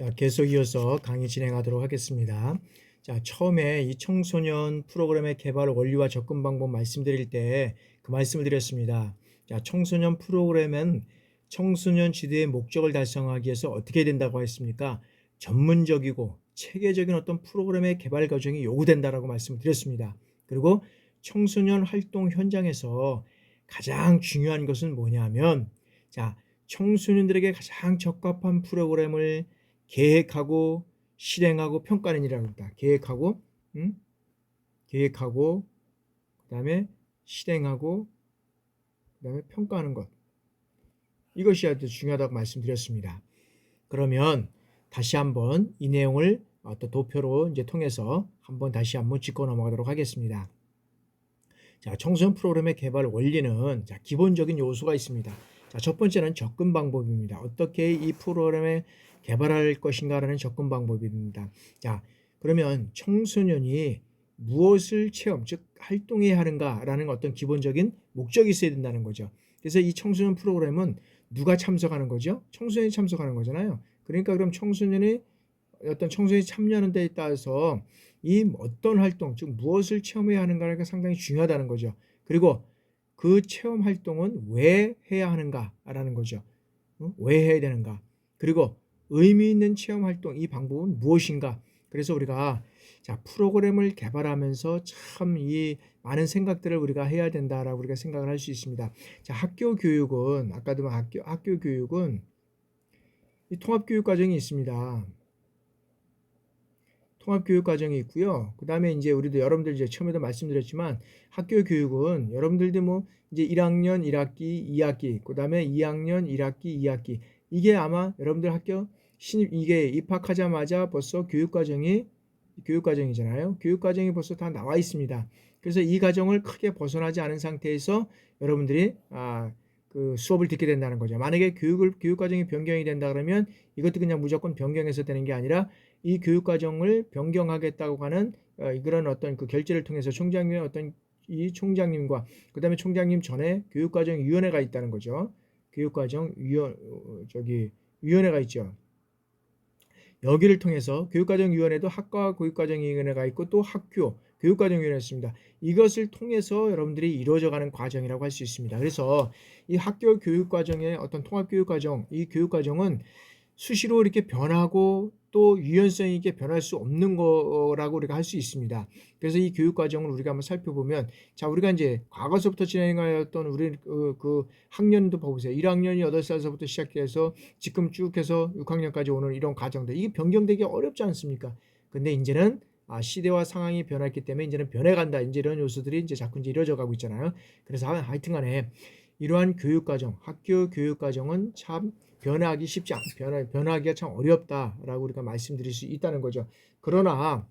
자, 계속 이어서 강의 진행하도록 하겠습니다. 자, 처음에 이 청소년 프로그램의 개발 원리와 접근 방법 말씀드릴 때 그 말씀을 드렸습니다. 자, 청소년 프로그램은 청소년 지도의 목적을 달성하기 위해서 어떻게 된다고 했습니까? 전문적이고 체계적인 어떤 프로그램의 개발 과정이 요구된다라고 말씀을 드렸습니다. 그리고 청소년 활동 현장에서 가장 중요한 것은 뭐냐면 자, 청소년들에게 가장 적합한 프로그램을 계획하고 실행하고 평가하는 일이라고 합니다. 계획하고 음? 계획하고 그다음에 실행하고 그다음에 평가하는 것. 이것이 아주 중요하다고 말씀드렸습니다. 그러면 다시 한번 이 내용을 어, 또 도표로 이제 통해서 한번 다시 한번 짚고 넘어가도록 하겠습니다. 자, 청소년 프로그램의 개발 원리는 자, 기본적인 요소가 있습니다. 자, 첫 번째는 접근 방법입니다. 어떻게 이 프로그램을 개발할 것인가라는 접근 방법입니다. 자, 그러면 청소년이 무엇을 체험, 즉 활동해야 하는가라는 어떤 기본적인 목적이 있어야 된다는 거죠. 그래서 이 청소년 프로그램은 누가 참석하는 거죠? 청소년이 참석하는 거잖아요. 그러니까 그럼 청소년이 어떤 청소년이 참여하는 데에 따라서 이 어떤 활동, 즉 무엇을 체험해야 하는가가 상당히 중요하다는 거죠. 그리고 그 체험 활동은 왜 해야 하는가라는 거죠. 어? 왜 해야 되는가? 그리고 의미 있는 체험 활동 이 방법은 무엇인가? 그래서 우리가 자 프로그램을 개발하면서 참 이 많은 생각들을 우리가 해야 된다라고 우리가 생각을 할 수 있습니다. 자 학교 교육은 아까도 말 학교 학교 교육은 이 통합 교육 과정이 있습니다. 통합 교육 과정이 있고요. 그 다음에 이제 우리도 여러분들 이제 처음에도 말씀드렸지만 학교 교육은 여러분들도 뭐 이제 1학년 1학기, 2학기, 그 다음에 2학년 1학기, 2학기 이게 아마 여러분들 학교 신입 이게 입학하자마자 벌써 교육 과정이 교육 과정이잖아요. 교육 과정이 벌써 다 나와 있습니다. 그래서 이 과정을 크게 벗어나지 않은 상태에서 여러분들이 아, 그 수업을 듣게 된다는 거죠. 만약에 교육을 교육 과정이 변경이 된다 그러면 이것도 그냥 무조건 변경해서 되는 게 아니라 이 교육 과정을 변경하겠다고 하는 어, 그런 어떤 그 결제를 통해서 총장님의 어떤 이 총장님과 그다음에 총장님 전에 교육 과정 위원회가 있다는 거죠. 교육 과정 위원 어, 저기 위원회가 있죠. 여기를 통해서 교육과정위원회도 학과 교육과정위원회가 있고 또 학교 교육과정위원회가 있습니다. 이것을 통해서 여러분들이 이루어져가는 과정이라고 할 수 있습니다. 그래서 이 학교 교육과정의 어떤 통합교육과정, 이 교육과정은 수시로 이렇게 변하고 또 유연성 있게 변할 수 없는 거라고 우리가 할 수 있습니다. 그래서 이 교육 과정을 우리가 한번 살펴보면 자 우리가 이제 과거서부터 진행하였던 우리 그, 그 학년도 보세요. 1학년이 8살서부터 시작해서 지금 쭉 해서 6학년까지 오는 이런 과정들 이게 변경되기 어렵지 않습니까? 근데 이제는 아, 시대와 상황이 변했기 때문에 이제는 변해간다. 이제 이런 요소들이 이제 자꾸 이제 이루어져 가고 있잖아요. 그래서 하여튼 간에 이러한 교육 과정, 학교 교육 과정은 참 변하기 쉽지 않, 변하, 변하기가 참 어렵다라고 우리가 말씀드릴 수 있다는 거죠. 그러나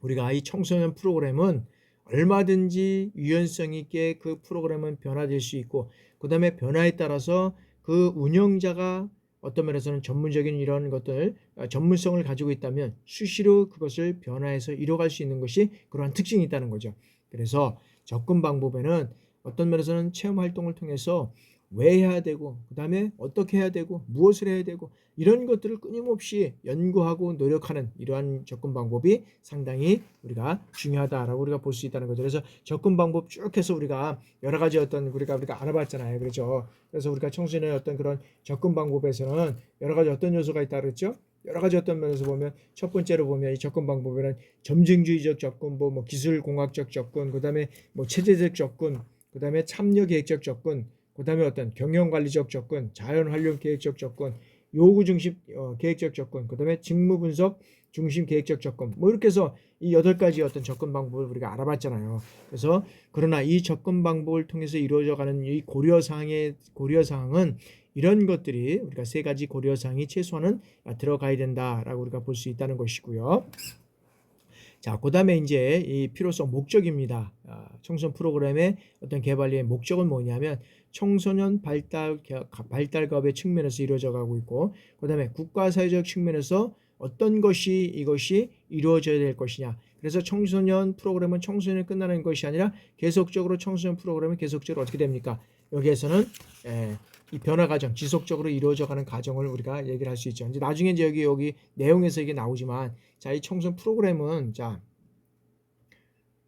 우리가 이 청소년 프로그램은 얼마든지 유연성 있게 그 프로그램은 변화될 수 있고 그 다음에 변화에 따라서 그 운영자가 어떤 면에서는 전문적인 이런 것들 아, 전문성을 가지고 있다면 수시로 그것을 변화해서 이뤄갈 수 있는 것이 그러한 특징이 있다는 거죠. 그래서 접근 방법에는 어떤 면에서는 체험 활동을 통해서 왜 해야 되고 그다음에 어떻게 해야 되고 무엇을 해야 되고 이런 것들을 끊임없이 연구하고 노력하는 이러한 접근 방법이 상당히 우리가 중요하다라고 우리가 볼 수 있다는 거죠. 그래서 접근 방법 쭉 해서 우리가 여러 가지 어떤 우리가 우리가 알아봤잖아요. 그렇죠. 그래서 우리가 청소년의 어떤 그런 접근 방법에서는 여러 가지 어떤 요소가 있다 그랬죠. 여러 가지 어떤 면에서 보면 첫 번째로 보면 이 접근 방법에는 점증주의적 접근, 뭐, 뭐 기술 공학적 접근, 그다음에 뭐 체제적 접근, 그다음에 참여 계획적 접근, 그 다음에 어떤 경영 관리적 접근, 자연 활용 계획적 접근, 요구 중심 어, 계획적 접근, 그 다음에 직무 분석 중심 계획적 접근. 뭐 이렇게 해서 이 여덟 가지 어떤 접근 방법을 우리가 알아봤잖아요. 그래서 그러나 이 접근 방법을 통해서 이루어져가는 이 고려 사항의 고려 사항은 이런 것들이 우리가 세 가지 고려 사항이 최소한은 들어가야 된다라고 우리가 볼 수 있다는 것이고요. 자, 그 다음에 이제 이 필요성 목적입니다. 아, 청소년 프로그램의 어떤 개발의 목적은 뭐냐면 청소년 발달 발달갑의 측면에서 이루어져 가고 있고, 그 다음에 국가 사회적 측면에서 어떤 것이 이것이 이루어져야 될 것이냐. 그래서 청소년 프로그램은 청소년이 끝나는 것이 아니라 계속적으로 청소년 프로그램은 계속적으로 어떻게 됩니까? 여기에서는 에, 이 변화 과정, 지속적으로 이루어져 가는 과정을 우리가 얘기를 할 수 있죠. 이제 나중에 이제 여기 여기 내용에서 이게 나오지만 자, 이 청소년 프로그램은 자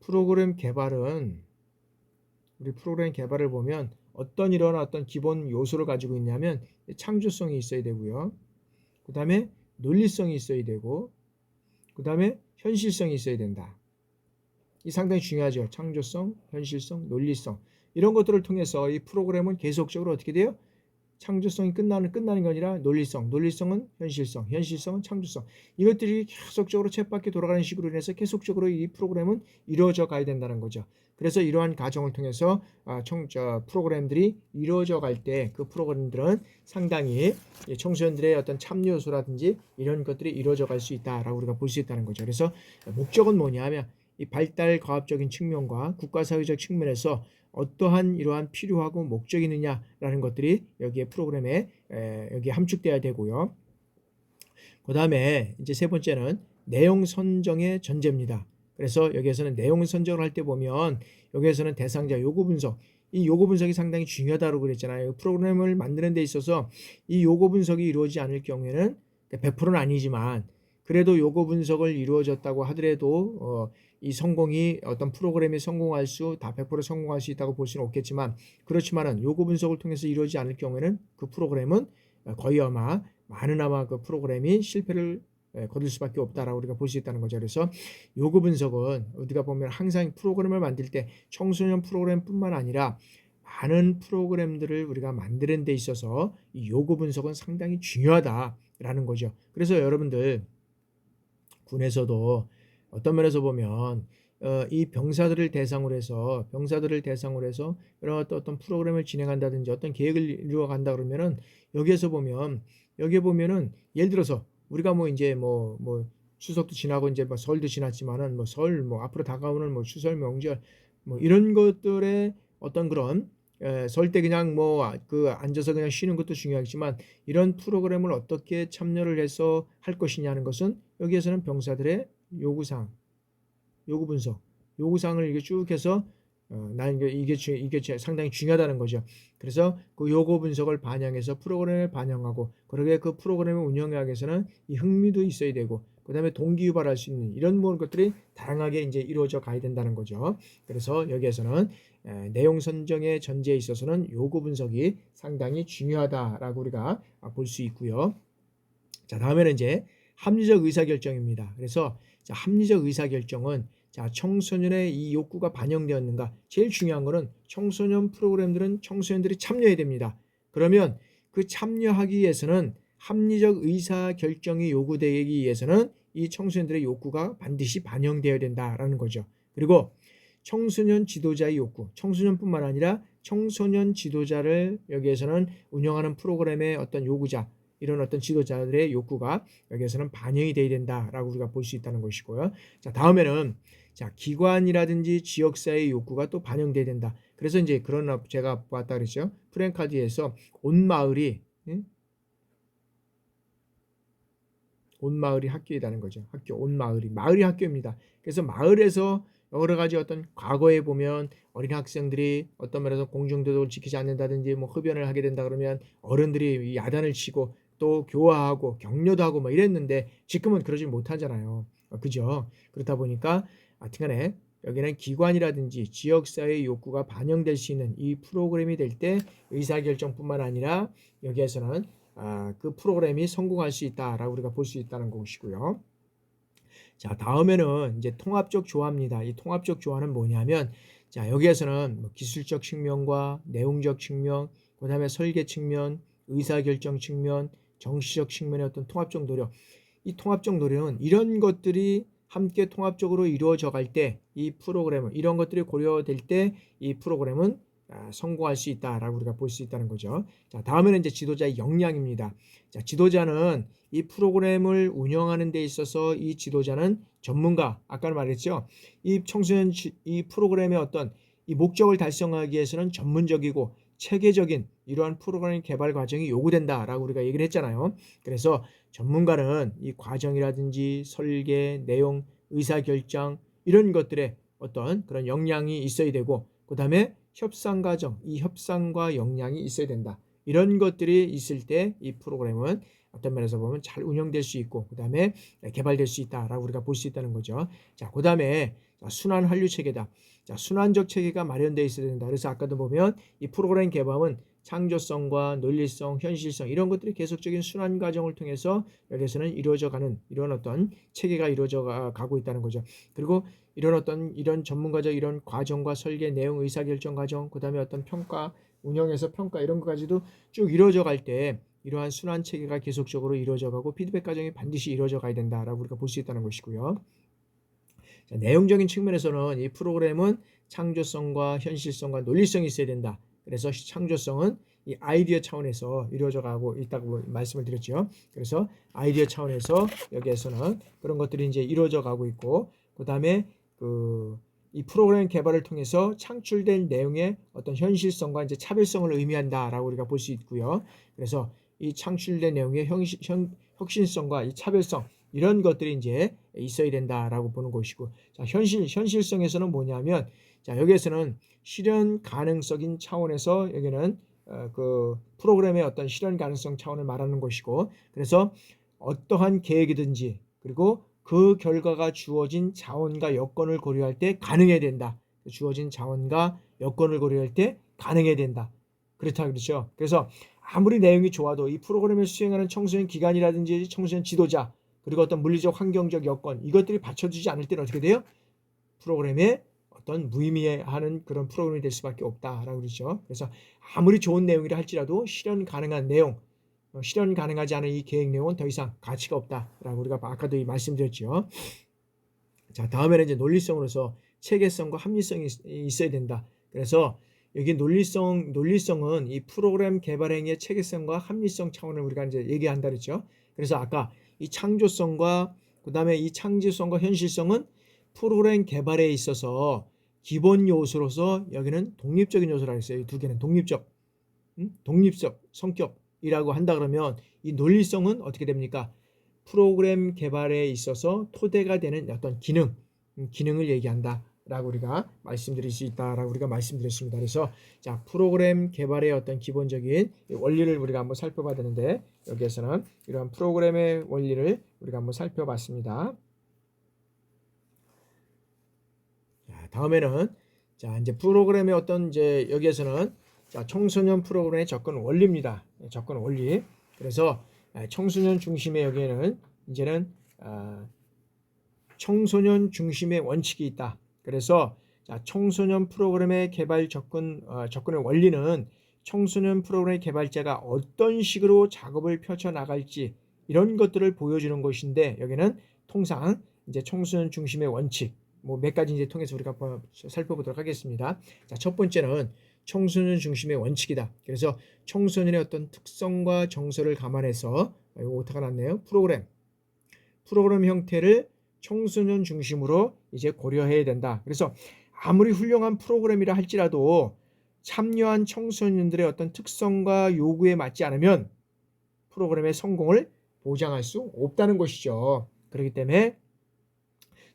프로그램 개발은 우리 프로그램 개발을 보면 어떤 이런 어떤 기본 요소를 가지고 있냐면 창조성이 있어야 되고요. 그 다음에 논리성이 있어야 되고 그 다음에 현실성이 있어야 된다. 이 상당히 중요하죠. 창조성, 현실성, 논리성 이런 것들을 통해서 이 프로그램은 계속적으로 어떻게 돼요? 창조성이 끝나는 끝나는 게 아니라 논리성, 논리성은 현실성, 현실성은 창조성. 이것들이 계속적으로 쳇바퀴 돌아가는 식으로 인해서 계속적으로 이 프로그램은 이루어져 가야 된다는 거죠. 그래서 이러한 과정을 통해서 아, 청, 저, 프로그램들이 이루어져 갈 때 그 프로그램들은 상당히 청소년들의 어떤 참여 요소라든지 이런 것들이 이루어져 갈 수 있다라고 우리가 볼 수 있다는 거죠. 그래서 목적은 뭐냐면 이 발달 과학적인 측면과 국가 사회적 측면에서 어떠한 이러한 필요하고 목적이 있느냐라는 것들이 여기에 프로그램에 에, 여기 함축돼야 되고요. 그 다음에 이제 세 번째는 내용 선정의 전제입니다. 그래서 여기에서는 내용 선정을 할 때 보면 여기에서는 대상자 요구 분석 이 요구 분석이 상당히 중요하다고 그랬잖아요. 프로그램을 만드는 데 있어서 이 요구 분석이 이루어지지 않을 경우에는 100%는 아니지만 그래도 요구 분석을 이루어졌다고 하더라도 어, 이 성공이 어떤 프로그램이 성공할 수 다 100% 성공할 수 있다고 볼 수는 없겠지만 그렇지만은 요구 분석을 통해서 이루어지지 않을 경우에는 그 프로그램은 거의 아마 많은 아마 그 프로그램이 실패를 예, 거둘 수밖에 없다라고 우리가 볼 수 있다는 거죠. 그래서 요구 분석은 우리가 보면 항상 프로그램을 만들 때 청소년 프로그램뿐만 아니라 많은 프로그램들을 우리가 만드는 데 있어서 이 요구 분석은 상당히 중요하다라는 거죠. 그래서 여러분들 군에서도 어떤 면에서 보면 어, 이 병사들을 대상으로 해서 병사들을 대상으로 해서 이런 어떤 프로그램을 진행한다든지 어떤 계획을 이루어 간다 그러면은 여기에서 보면 여기에 보면은 예를 들어서 우리가 뭐 이제 뭐뭐 뭐 추석도 지나고 이제 뭐 설도 지났지만은 뭐 설뭐 앞으로 다가오는 뭐 추설 명절 뭐 이런 것들의 어떤 그런 설때 그냥 뭐 그 앉아서 그냥 쉬는 것도 중요하지만 이런 프로그램을 어떻게 참여를 해서 할 것이냐는 것은 여기에서는 병사들의 요구사항, 요구 분석, 요구사항을 이게 쭉 해서 어, 난 이게 이게 이게 상당히 중요하다는 거죠. 그래서 그 요구 분석을 반영해서 프로그램을 반영하고 그러게 그 프로그램을 운영하기 위해서는 이 흥미도 있어야 되고 그다음에 동기 유발할 수 있는 이런 모든 것들이 다양하게 이제 이루어져 가야 된다는 거죠. 그래서 여기에서는 에, 내용 선정의 전제에 있어서는 요구 분석이 상당히 중요하다라고 우리가 볼 수 있고요. 자 다음에는 이제 합리적 의사결정입니다. 그래서 자, 합리적 의사결정은 자, 청소년의 이 욕구가 반영되었는가? 제일 중요한 거는 청소년 프로그램들은 청소년들이 참여해야 됩니다. 그러면 그 참여하기 위해서는 합리적 의사 결정이 요구되기 위해서는 이 청소년들의 욕구가 반드시 반영되어야 된다라는 거죠. 그리고 청소년 지도자의 욕구, 청소년뿐만 아니라 청소년 지도자를 여기에서는 운영하는 프로그램의 어떤 요구자, 이런 어떤 지도자들의 욕구가 여기에서는 반영이 돼야 된다라고 우리가 볼 수 있다는 것이고요. 자, 다음에는 자, 기관이라든지 지역사회의 욕구가 또 반영돼야 된다. 그래서 이제 그런 제가 봤다 그랬죠. 프랭카드에서 온 마을이 응? 온 마을이 학교이라는 거죠. 학교 온 마을이 마을이 학교입니다. 그래서 마을에서 여러 가지 어떤 과거에 보면 어린 학생들이 어떤 면에서 공중도덕을 지키지 않는다든지 뭐 흡연을 하게 된다 그러면 어른들이 야단을 치고 또 교화하고 격려도 하고 뭐 이랬는데 지금은 그러지 못하잖아요. 어, 그죠? 그렇다 보니까 하여튼간에 여기는 기관이라든지 지역사회의 욕구가 반영될 수 있는 이 프로그램이 될 때 의사결정뿐만 아니라 여기에서는 아, 그 프로그램이 성공할 수 있다라고 우리가 볼 수 있다는 것이고요. 자 다음에는 이제 통합적 조화입니다. 이 통합적 조화는 뭐냐면 자 여기에서는 뭐 기술적 측면과 내용적 측면, 그 다음에 설계 측면, 의사결정 측면, 정치적 측면의 어떤 통합적 노력. 이 통합적 노력은 이런 것들이 함께 통합적으로 이루어져 갈 때 이 프로그램은 이런 것들이 고려될 때 이 프로그램은 아, 성공할 수 있다라고 우리가 볼 수 있다는 거죠. 자, 다음에는 이제 지도자의 역량입니다. 자, 지도자는 이 프로그램을 운영하는 데 있어서 이 지도자는 전문가, 아까 말했죠. 이 청소년 이 프로그램의 어떤 이 목적을 달성하기 위해서는 전문적이고 체계적인 이러한 프로그램 개발 과정이 요구된다라고 우리가 얘기를 했잖아요. 그래서 전문가는 이 과정이라든지 설계, 내용, 의사결정 이런 것들에 어떤 그런 역량이 있어야 되고 그 다음에 협상 과정, 이 협상과 역량이 있어야 된다. 이런 것들이 있을 때 이 프로그램은 어떤 면에서 보면 잘 운영될 수 있고 그다음에 개발될 수 있다라고 우리가 볼 수 있다는 거죠. 자, 그다음에 순환 한류 체계다. 자, 순환적 체계가 마련되어 있어야 된다. 그래서 아까도 보면 이 프로그램 개발은 창조성과 논리성, 현실성 이런 것들이 계속적인 순환 과정을 통해서 여기서는 이루어져 가는 이런 어떤 체계가 이루어져 가고 있다는 거죠. 그리고 이런 어떤 이런 전문가적 이런 과정과 설계, 내용, 의사 결정 과정, 그다음에 어떤 평가, 운영에서 평가 이런 것까지도 쭉 이루어져 갈 때 이러한 순환 체계가 계속적으로 이루어져 가고 피드백 과정이 반드시 이루어져 가야 된다라고 우리가 볼 수 있다는 것이고요. 자, 내용적인 측면에서는 이 프로그램은 창조성과 현실성과 논리성이 있어야 된다. 그래서 창조성은 이 아이디어 차원에서 이루어져 가고 있다고 말씀을 드렸죠. 그래서 아이디어 차원에서 여기에서는 그런 것들이 이제 이루어져 가고 있고 그다음에 그 이 프로그램 개발을 통해서 창출된 내용의 어떤 현실성과 이제 차별성을 의미한다라고 우리가 볼 수 있고요. 그래서 이 창출된 내용의 형시, 현, 혁신성과 이 차별성 이런 것들이 이제 있어야 된다라고 보는 것이고 자 현실 현실성에서는 뭐냐면 자 여기에서는 실현 가능성인 차원에서 여기는 어, 그 프로그램의 어떤 실현 가능성 차원을 말하는 것이고 그래서 어떠한 계획이든지 그리고 그 결과가 주어진 자원과 여건을 고려할 때 가능해야 된다. 주어진 자원과 여건을 고려할 때 가능해야 된다. 그렇다 그렇죠. 그래서 아무리 내용이 좋아도 이 프로그램을 수행하는 청소년 기관이라든지 청소년 지도자 그리고 어떤 물리적 환경적 여건 이것들이 받쳐주지 않을 때는 어떻게 돼요? 프로그램에 어떤 무의미해하는 그런 프로그램이 될 수밖에 없다라고 그러죠. 그래서 아무리 좋은 내용이라 할지라도 실현 가능한 내용, 어, 실현 가능하지 않은 이 계획 내용은 더 이상 가치가 없다라고 우리가 아까도 말씀드렸죠. 자 다음에는 이제 논리성으로서 체계성과 합리성이 있어야 된다. 그래서 여기 논리성 논리성은 이 프로그램 개발 행위의 체계성과 합리성 차원을 우리가 이제 얘기한다 그랬죠. 그래서 아까 이 창조성과 그다음에 이 창조성과 현실성은 프로그램 개발에 있어서 기본 요소로서 여기는 독립적인 요소라고 했어요. 이 두 개는 독립적, 음? 독립적 성격이라고 한다 그러면 이 논리성은 어떻게 됩니까? 프로그램 개발에 있어서 토대가 되는 어떤 기능, 음, 기능을 얘기한다. 라고 우리가 말씀드릴 수 있다라고 우리가 말씀드렸습니다. 그래서 자 프로그램 개발의 어떤 기본적인 원리를 우리가 한번 살펴봐야 되는데 여기에서는 이러한 프로그램의 원리를 우리가 한번 살펴봤습니다. 다음에는 자 이제 프로그램의 어떤 이제 여기에서는 자 청소년 프로그램의 접근 원리입니다. 예, 접근 원리. 그래서 아, 청소년 중심의 여기에는 이제는 아, 청소년 중심의 원칙이 있다. 그래서 자 청소년 프로그램의 개발 접근 어, 접근의 원리는 청소년 프로그램 개발자가 어떤 식으로 작업을 펼쳐 나갈지 이런 것들을 보여주는 것인데 여기는 통상 이제 청소년 중심의 원칙 뭐 몇 가지 이제 통해서 우리가 살펴보도록 하겠습니다. 자, 첫 번째는 청소년 중심의 원칙이다. 그래서 청소년의 어떤 특성과 정서를 감안해서 이거 오타가 났네요. 프로그램 프로그램 형태를 청소년 중심으로 이제 고려해야 된다. 그래서 아무리 훌륭한 프로그램이라 할지라도 참여한 청소년들의 어떤 특성과 요구에 맞지 않으면 프로그램의 성공을 보장할 수 없다는 것이죠. 그렇기 때문에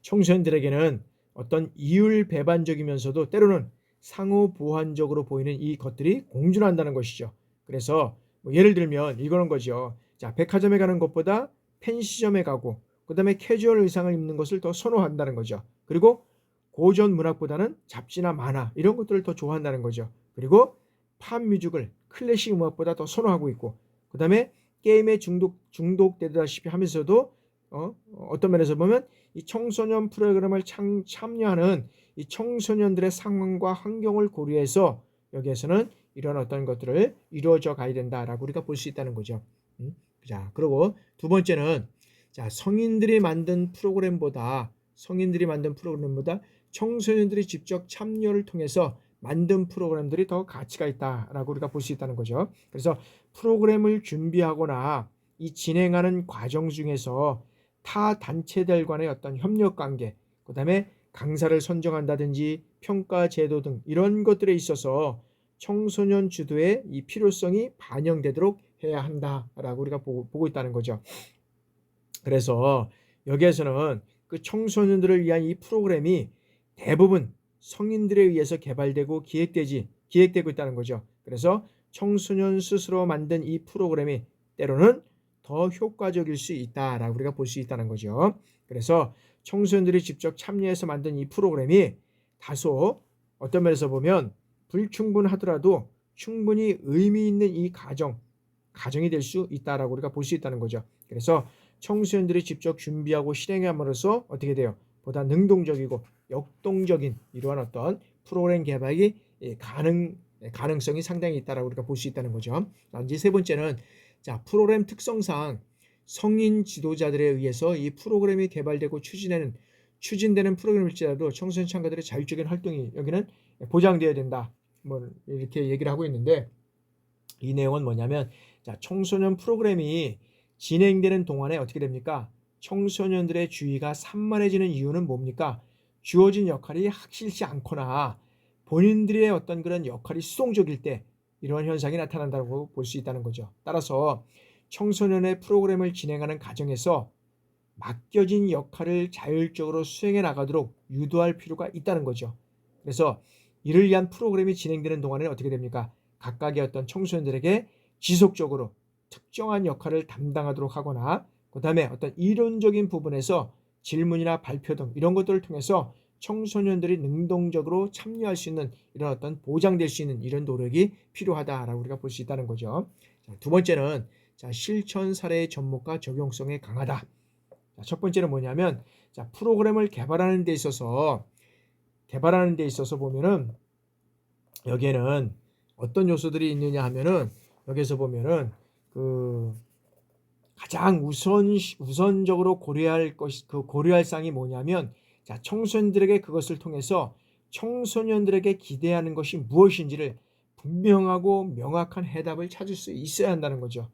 청소년들에게는 어떤 이율 배반적이면서도 때로는 상호 보완적으로 보이는 이 것들이 공존한다는 것이죠. 그래서 뭐 예를 들면 이거는 거죠. 자, 백화점에 가는 것보다 펜시점에 가고 그 다음에 캐주얼 의상을 입는 것을 더 선호한다는 거죠. 그리고 고전 문학보다는 잡지나 만화 이런 것들을 더 좋아한다는 거죠. 그리고 팝 뮤직을 클래식 음악보다 더 선호하고 있고 그 다음에 게임에 중독 중독되다시피 하면서도 어, 어떤 면에서 보면 이 청소년 프로그램을 참, 참여하는 이 청소년들의 상황과 환경을 고려해서 여기에서는 이런 어떤 것들을 이루어져 가야 된다라고 우리가 볼 수 있다는 거죠. 음? 자, 그리고 두 번째는 자, 성인들이 만든 프로그램보다 성인들이 만든 프로그램보다 청소년들이 직접 참여를 통해서 만든 프로그램들이 더 가치가 있다라고 우리가 볼 수 있다는 거죠. 그래서 프로그램을 준비하거나 이 진행하는 과정 중에서 타 단체들 간의 어떤 협력 관계, 그 다음에 강사를 선정한다든지 평가 제도 등 이런 것들에 있어서 청소년 주도의 이 필요성이 반영되도록 해야 한다라고 우리가 보고 있다는 거죠. 그래서 여기에서는 그 청소년들을 위한 이 프로그램이 대부분 성인들에 의해서 개발되고 기획되지 기획되고 있다는 거죠. 그래서 청소년 스스로 만든 이 프로그램이 때로는 더 효과적일 수 있다라고 우리가 볼 수 있다는 거죠. 그래서 청소년들이 직접 참여해서 만든 이 프로그램이 다소 어떤 면에서 보면 불충분하더라도 충분히 의미 있는 이 가정, 가정이 될 수 있다라고 우리가 볼 수 있다는 거죠. 그래서 청소년들이 직접 준비하고 실행함으로써 어떻게 돼요? 보다 능동적이고 역동적인 이러한 어떤 프로그램 개발이 예, 가능 가능성이 상당히 있다라고 우리가 볼 수 있다는 거죠. 이제 세 번째는 자 프로그램 특성상 성인 지도자들에 의해서 이 프로그램이 개발되고 추진되는 추진되는 프로그램일지라도 청소년 참가들의 자율적인 활동이 여기는 보장되어야 된다. 뭐 이렇게 얘기를 하고 있는데 이 내용은 뭐냐면 자 청소년 프로그램이 진행되는 동안에 어떻게 됩니까? 청소년들의 주의가 산만해지는 이유는 뭡니까? 주어진 역할이 확실치 않거나 본인들의 어떤 그런 역할이 수동적일 때 이러한 현상이 나타난다고 볼 수 있다는 거죠. 따라서 청소년의 프로그램을 진행하는 과정에서 맡겨진 역할을 자율적으로 수행해 나가도록 유도할 필요가 있다는 거죠. 그래서 이를 위한 프로그램이 진행되는 동안에 어떻게 됩니까? 각각의 어떤 청소년들에게 지속적으로 특정한 역할을 담당하도록 하거나 그 다음에 어떤 이론적인 부분에서 질문이나 발표 등 이런 것들을 통해서 청소년들이 능동적으로 참여할 수 있는 이런 어떤 보장될 수 있는 이런 노력이 필요하다라고 우리가 볼 수 있다는 거죠. 자, 두 번째는 자, 실천 사례의 접목과 적용성에 강하다. 자, 첫 번째는 뭐냐면 자, 프로그램을 개발하는 데 있어서 개발하는 데 있어서 보면은 여기에는 어떤 요소들이 있느냐 하면은 여기서 보면은 그 가장 우선 우선적으로 고려할 것이 그 고려할 사항이 뭐냐면 자 청소년들에게 그것을 통해서 청소년들에게 기대하는 것이 무엇인지를 분명하고 명확한 해답을 찾을 수 있어야 한다는 거죠.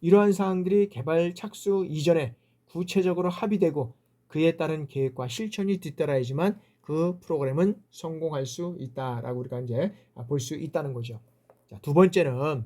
이러한 사항들이 개발 착수 이전에 구체적으로 합의되고 그에 따른 계획과 실천이 뒤따라야지만 그 프로그램은 성공할 수 있다라고 우리가 이제 볼 수 있다는 거죠. 자, 두 번째는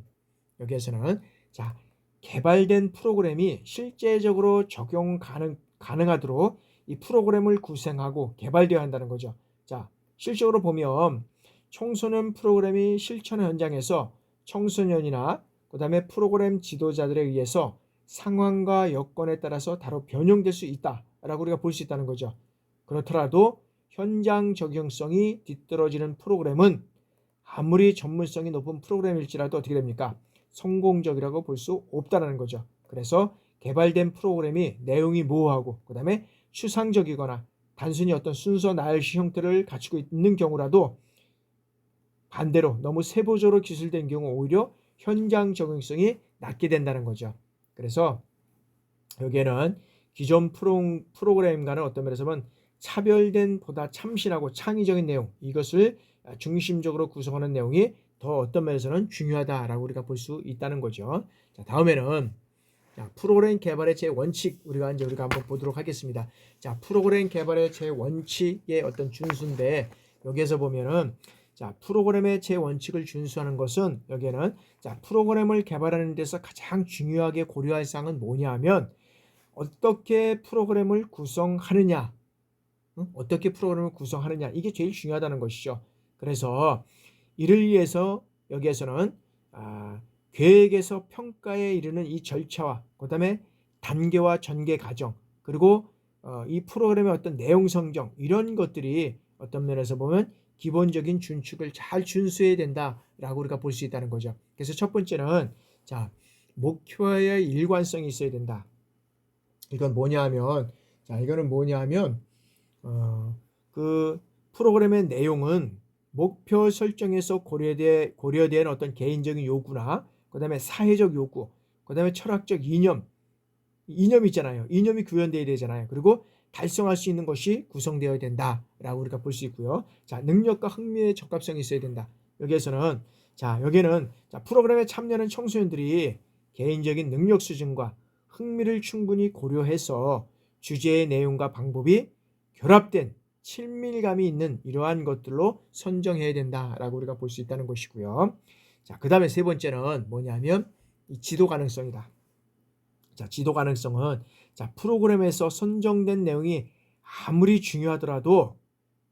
여기에서는 자, 개발된 프로그램이 실제적으로 적용 가능, 가능하도록 이 프로그램을 구성하고 개발되어야 한다는 거죠. 자, 실적으로 보면 청소년 프로그램이 실천 현장에서 청소년이나 그 다음에 프로그램 지도자들에 의해서 상황과 여건에 따라서 다로 변형될 수 있다라고 우리가 볼 수 있다는 거죠. 그렇더라도 현장 적용성이 뒤떨어지는 프로그램은 아무리 전문성이 높은 프로그램일지라도 어떻게 됩니까? 성공적이라고 볼 수 없다는 거죠. 그래서 개발된 프로그램이 내용이 모호하고 그 다음에 추상적이거나 단순히 어떤 순서 나열시 형태를 갖추고 있는 경우라도 반대로 너무 세부적으로 기술된 경우 오히려 현장 적용성이 낮게 된다는 거죠. 그래서 여기에는 기존 프로, 프로그램과는 어떤 면에서 보면 차별된 보다 참신하고 창의적인 내용 이것을 중심적으로 구성하는 내용이 더 어떤 면에서는 중요하다라고 우리가 볼 수 있다는 거죠. 자, 다음에는 자, 프로그램 개발의 제 원칙 우리가 이제 우리가 한번 보도록 하겠습니다. 자, 프로그램 개발의 제 원칙의 어떤 준수인데 여기에서 보면은 자, 프로그램의 제 원칙을 준수하는 것은 여기에는 자, 프로그램을 개발하는 데서 가장 중요하게 고려할 사항은 뭐냐 하면 어떻게 프로그램을 구성하느냐 응? 어떻게 프로그램을 구성하느냐 이게 제일 중요하다는 것이죠. 그래서 이를 위해서 여기에서는 아, 계획에서 평가에 이르는 이 절차와 그다음에 단계와 전개 과정 그리고 어, 이 프로그램의 어떤 내용 성정 이런 것들이 어떤 면에서 보면 기본적인 준축을 잘 준수해야 된다라고 우리가 볼 수 있다는 거죠. 그래서 첫 번째는 자 목표의 일관성이 있어야 된다. 이건 뭐냐하면 자 이거는 뭐냐하면 어, 그 프로그램의 내용은 목표 설정에서 고려돼 고려된 어떤 개인적인 요구나 그 다음에 사회적 요구, 그 다음에 철학적 이념, 이념이 있잖아요. 이념이 구현되어야 되잖아요. 그리고 달성할 수 있는 것이 구성되어야 된다라고 우리가 볼 수 있고요. 자, 능력과 흥미의 적합성이 있어야 된다. 여기에서는 자, 여기는 자, 프로그램에 참여하는 청소년들이 개인적인 능력 수준과 흥미를 충분히 고려해서 주제의 내용과 방법이 결합된 친밀감이 있는 이러한 것들로 선정해야 된다라고 우리가 볼 수 있다는 것이고요. 자, 그 다음에 세 번째는 뭐냐면 이 지도 가능성이다. 자, 지도 가능성은 자, 프로그램에서 선정된 내용이 아무리 중요하더라도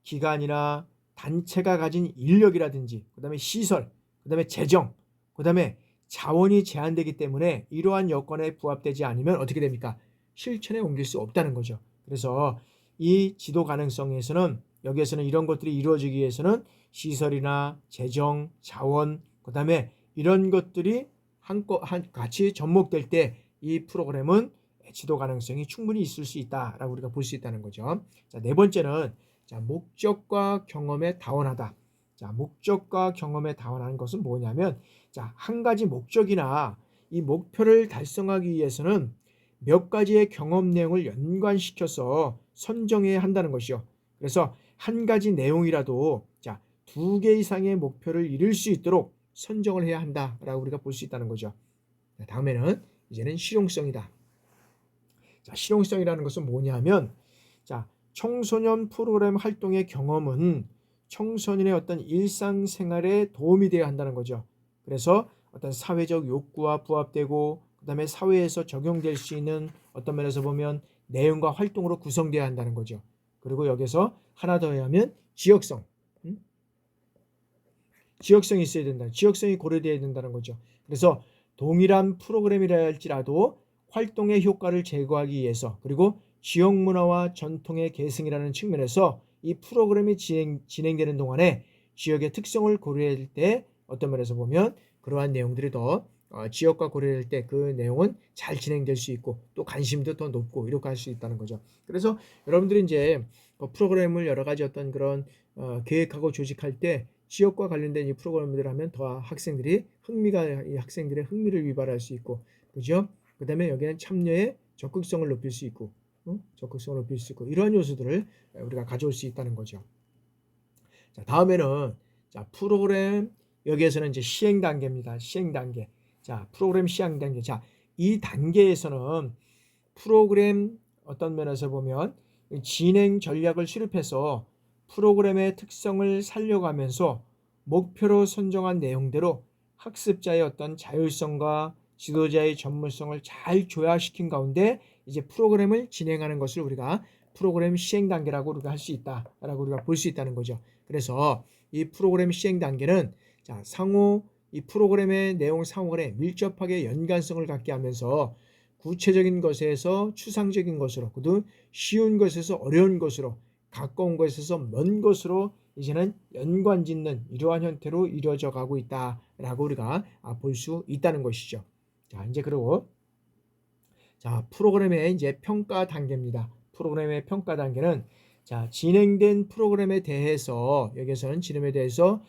기관이나 단체가 가진 인력이라든지 그다음에 시설, 그다음에 재정, 그다음에 자원이 제한되기 때문에 이러한 여건에 부합되지 않으면 어떻게 됩니까? 실천에 옮길 수 없다는 거죠. 그래서 이 지도 가능성에서는 여기에서는 이런 것들이 이루어지기 위해서는 시설이나 재정, 자원, 그다음에 이런 것들이 한꺼 한 같이 접목될 때 이 프로그램은 지도 가능성이 충분히 있을 수 있다라고 우리가 볼 수 있다는 거죠. 자, 네 번째는 자, 목적과 경험에 다원하다. 자, 목적과 경험에 다원하는 것은 뭐냐면 자, 한 가지 목적이나 이 목표를 달성하기 위해서는 몇 가지의 경험 내용을 연관시켜서 선정해야 한다는 것이요. 그래서 한 가지 내용이라도 자, 두 개 이상의 목표를 이룰 수 있도록 선정을 해야 한다라고 우리가 볼 수 있다는 거죠. 자, 다음에는 이제는 실용성이다. 자, 실용성이라는 것은 뭐냐면 자, 청소년 프로그램 활동의 경험은 청소년의 어떤 일상생활에 도움이 되어야 한다는 거죠. 그래서 어떤 사회적 욕구와 부합되고 그다음에 사회에서 적용될 수 있는 어떤 면에서 보면 내용과 활동으로 구성되어야 한다는 거죠. 그리고 여기서 하나 더 하면 지역성. 음? 지역성이 있어야 된다. 지역성이 고려되어야 된다는 거죠. 그래서 동일한 프로그램이라 할지라도 활동의 효과를 제거하기 위해서 그리고 지역 문화와 전통의 계승이라는 측면에서 이 프로그램이 진행, 진행되는 동안에 지역의 특성을 고려할 때 어떤 면에서 보면 그러한 내용들이 더 어, 지역과 고려할 때그 내용은 잘 진행될 수 있고 또 관심도 더 높고 이렇게 할 수 있다는 거죠. 그래서 여러분들이 이제 그 프로그램을 여러 가지 어떤 그런 어, 계획하고 조직할 때 지역과 관련된 이 프로그램들을 하면 더 학생들이 흥미가 이 학생들의 흥미를 유발할 수 있고 그죠? 그다음에 여기는 참여의 적극성을 높일 수 있고 어? 적극성을 높일 수 있고 이러한 요소들을 우리가 가져올 수 있다는 거죠. 자 다음에는 자 프로그램 여기에서는 이제 시행 단계입니다. 시행 단계. 자 프로그램 시행 단계. 자 이 단계에서는 프로그램 어떤 면에서 보면 진행 전략을 수립해서 프로그램의 특성을 살려가면서 목표로 선정한 내용대로 학습자의 어떤 자율성과 지도자의 전문성을 잘 조화시킨 가운데 이제 프로그램을 진행하는 것을 우리가 프로그램 시행 단계라고 우리가 할 수 있다라고 우리가 볼 수 있다는 거죠. 그래서 이 프로그램 시행 단계는 자, 상호 이 프로그램의 내용 상호간에 밀접하게 연관성을 갖게 하면서 구체적인 것에서 추상적인 것으로 그도 쉬운 것에서 어려운 것으로 가까운 것에서 먼 것으로 이제는 연관 짓는 이러한 형태로 이루어져 가고 있다라고 우리가 볼 수 있다는 것이죠. 자, 이제 그리고 자, 프로그램의 이제 평가 단계입니다. 프로그램의 평가 단계는 자, 진행된 프로그램에 대해서 여기서는 진행에 대해서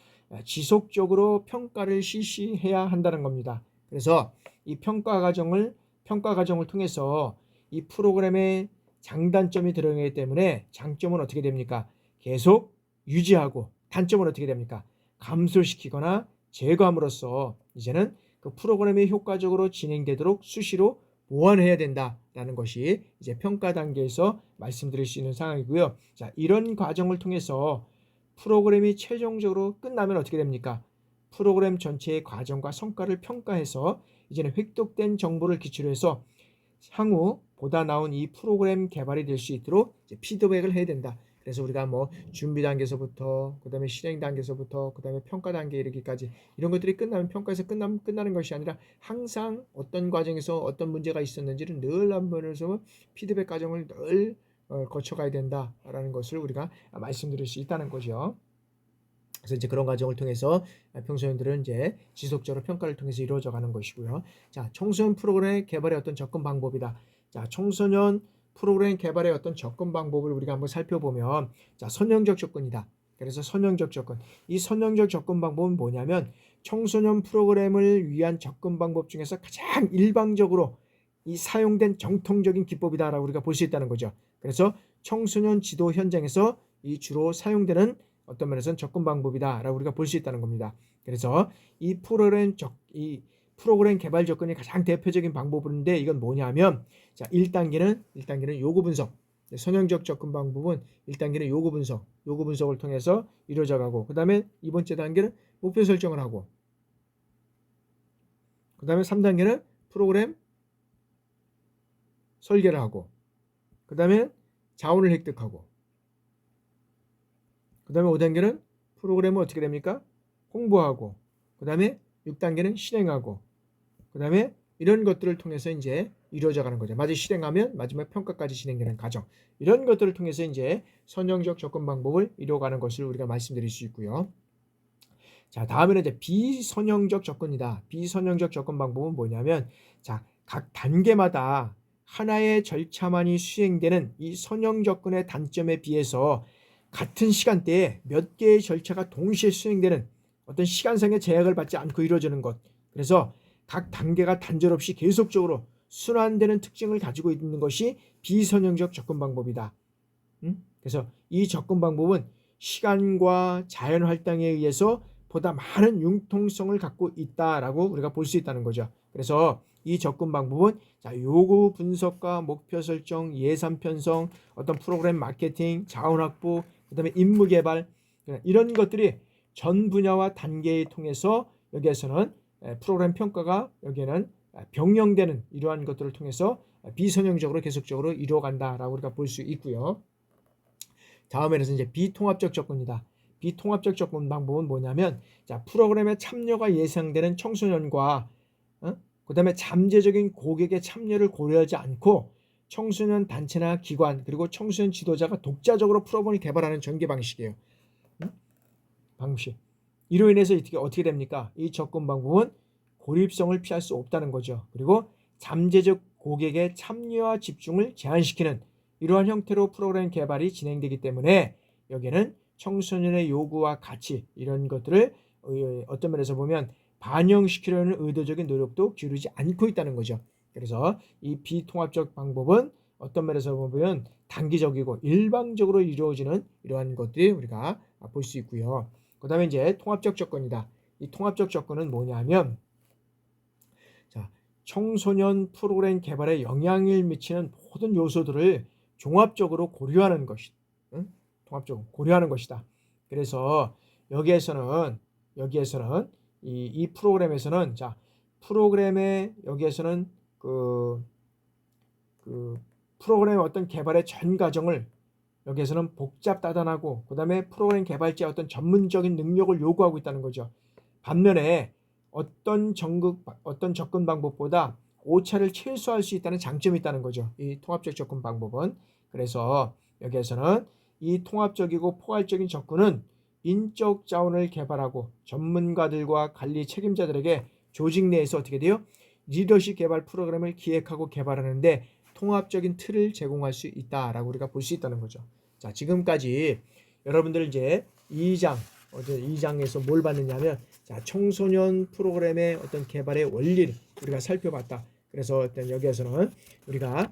지속적으로 평가를 실시해야 한다는 겁니다. 그래서 이 평가 과정을 평가 과정을 통해서 이 프로그램의 장단점이 들어가기 때문에 장점은 어떻게 됩니까? 계속 유지하고 단점은 어떻게 됩니까? 감소시키거나 제거함으로써 이제는 그 프로그램이 효과적으로 진행되도록 수시로 보완해야 된다라는 것이 이제 평가 단계에서 말씀드릴 수 있는 상황이고요. 자, 이런 과정을 통해서 프로그램이 최종적으로 끝나면 어떻게 됩니까? 프로그램 전체의 과정과 성과를 평가해서 이제는 획득된 정보를 기초로 해서 향후 보다 나은 이 프로그램 개발이 될 수 있도록 피드백을 해야 된다. 그래서 우리가 뭐 준비 단계에서부터 그다음에 실행 단계에서부터 그다음에 평가 단계에 이르기까지 이런 것들이 끝나면 평가에서 끝나면 끝나는 것이 아니라 항상 어떤 과정에서 어떤 문제가 있었는지를 늘 한번에서 피드백 과정을 늘 어, 거쳐가야 된다라는 것을 우리가 말씀드릴 수 있다는 거죠. 그래서 이제 그런 과정을 통해서 평소년들은 이제 지속적으로 평가를 통해서 이루어져 가는 것이고요. 자, 청소년 프로그램 개발의 어떤 접근 방법이다. 자, 청소년 프로그램 개발의 어떤 접근 방법을 우리가 한번 살펴보면 자 선형적 접근이다. 그래서 선형적 접근. 이 선형적 접근 방법은 뭐냐면 청소년 프로그램을 위한 접근 방법 중에서 가장 일방적으로 이 사용된 정통적인 기법이다라고 우리가 볼 수 있다는 거죠. 그래서 청소년 지도 현장에서 이 주로 사용되는 어떤 면에서는 접근 방법이다라고 우리가 볼 수 있다는 겁니다. 그래서 이 프로그램 적, 이 프로그램 개발 접근이 가장 대표적인 방법인데 이건 뭐냐면 자 1단계는 1단계는 요구 분석 선형적 접근 방법은 1단계는 요구 분석 요구 분석을 통해서 이루어져 가고 그 다음에 이 번째 단계는 목표 설정을 하고 그 다음에 3단계는 프로그램 설계를 하고 그 다음에 자원을 획득하고 그 다음에 5단계는 프로그램을 어떻게 됩니까? 홍보하고 그 다음에 6단계는 실행하고 그 다음에 이런 것들을 통해서 이제 이루어져 가는 거죠. 마저 실행하면 마지막 평가까지 진행되는 과정. 이런 것들을 통해서 이제 선형적 접근 방법을 이루어가는 것을 우리가 말씀드릴 수 있고요. 자, 다음에는 이제 비선형적 접근이다. 비선형적 접근 방법은 뭐냐면 자, 각 단계마다 하나의 절차만이 수행되는 이 선형 접근의 단점에 비해서 같은 시간대에 몇 개의 절차가 동시에 수행되는 어떤 시간상의 제약을 받지 않고 이루어지는 것. 그래서 각 단계가 단절없이 계속적으로 순환되는 특징을 가지고 있는 것이 비선형적 접근 방법이다. 음? 그래서 이 접근 방법은 시간과 자연 활동에 의해서 보다 많은 융통성을 갖고 있다라고 우리가 볼 수 있다는 거죠. 그래서 이 접근 방법은 자, 요구 분석과 목표 설정, 예산 편성, 어떤 프로그램 마케팅, 자원 확보, 그다음에 임무 개발 이런 것들이 전 분야와 단계에 통해서 여기에서는 프로그램 평가가 여기에는 병령되는 이러한 것들을 통해서 비선형적으로 계속적으로 이루어간다라고 우리가 볼 수 있고요. 다음에는 이제 비통합적 접근이다. 비통합적 접근 방법은 뭐냐면 자 프로그램에 참여가 예상되는 청소년과 어? 그 다음에 잠재적인 고객의 참여를 고려하지 않고 청소년 단체나 기관 그리고 청소년 지도자가 독자적으로 프로그램을 개발하는 전개 방식이에요. 응? 방식. 이로 인해서 어떻게 어떻게 됩니까? 이 접근 방법은 고립성을 피할 수 없다는 거죠. 그리고 잠재적 고객의 참여와 집중을 제한시키는 이러한 형태로 프로그램 개발이 진행되기 때문에 여기에는 청소년의 요구와 가치 이런 것들을 어, 어떤 면에서 보면 반영시키려는 의도적인 노력도 기울이지 않고 있다는 거죠. 그래서 이 비통합적 방법은 어떤 면에서 보면 단기적이고 일방적으로 이루어지는 이러한 것들이 우리가 볼 수 있고요. 그 다음에 이제 통합적 접근이다. 이 통합적 접근은 뭐냐면 자 청소년 프로그램 개발에 영향을 미치는 모든 요소들을 종합적으로 고려하는 것이 응? 통합적으로 고려하는 것이다. 그래서 여기에서는 여기에서는 이, 이 프로그램에서는 자 프로그램의 여기에서는 그, 그 프로그램의 어떤 개발의 전 과정을 여기에서는 복잡다단하고 그 다음에 프로그램 개발자의 어떤 전문적인 능력을 요구하고 있다는 거죠. 반면에 어떤 전극 어떤 접근 방법보다 오차를 최소화할 수 있다는 장점이 있다는 거죠. 이 통합적 접근 방법은 그래서 여기에서는 이 통합적이고 포괄적인 접근은 인적 자원을 개발하고 전문가들과 관리 책임자들에게 조직 내에서 어떻게 돼요? 리더십 개발 프로그램을 기획하고 개발하는데 통합적인 틀을 제공할 수 있다라고 우리가 볼 수 있다는 거죠. 자, 지금까지 여러분들 이제 2장 어제 2장에서 뭘 봤느냐면 자, 청소년 프로그램의 어떤 개발의 원리를 우리가 살펴봤다. 그래서 일단 여기에서는 우리가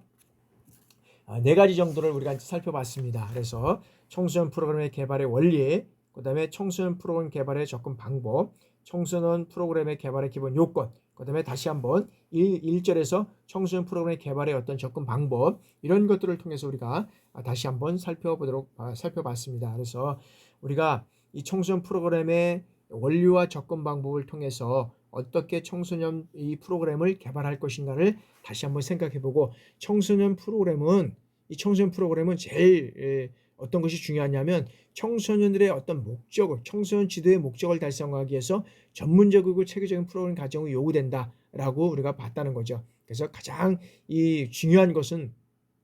아, 네 가지 정도를 우리가 살펴봤습니다. 그래서 청소년 프로그램의 개발의 원리, 그 다음에 청소년 프로그램 개발의 접근 방법, 청소년 프로그램의 개발의 기본 요건, 그 다음에 다시 한번 1, 1절에서 청소년 프로그램 개발의 어떤 접근 방법 이런 것들을 통해서 우리가 다시 한번 살펴보도록 아, 살펴봤습니다. 그래서 우리가 이 청소년 프로그램의 원리와 접근 방법을 통해서 어떻게 청소년 이 프로그램을 개발할 것인가를 다시 한번 생각해보고 청소년 프로그램은 이 청소년 프로그램은 제일 어떤 것이 중요하냐면 청소년들의 어떤 목적을 청소년 지도의 목적을 달성하기 위해서 전문적이고 체계적인 프로그램 과정이 요구된다라고 우리가 봤다는 거죠. 그래서 가장 이 중요한 것은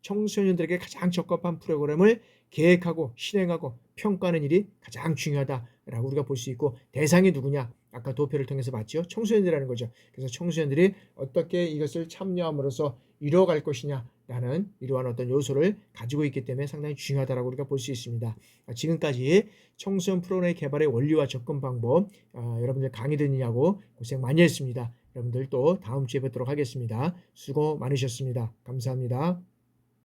청소년들에게 가장 적합한 프로그램을 계획하고 실행하고 평가하는 일이 가장 중요하다라고 우리가 볼 수 있고 대상이 누구냐? 아까 도표를 통해서 봤죠. 청소년들이라는 거죠. 그래서 청소년들이 어떻게 이것을 참여함으로써 이루어갈 것이냐 라는 이러한 어떤 요소를 가지고 있기 때문에 상당히 중요하다라고 우리가 볼 수 있습니다. 아, 지금까지 청소년 프로그램 개발의 원리와 접근 방법 어, 여러분들 강의 듣느냐고 고생 많이 했습니다. 여러분들 또 다음 주에 뵙도록 하겠습니다. 수고 많으셨습니다. 감사합니다.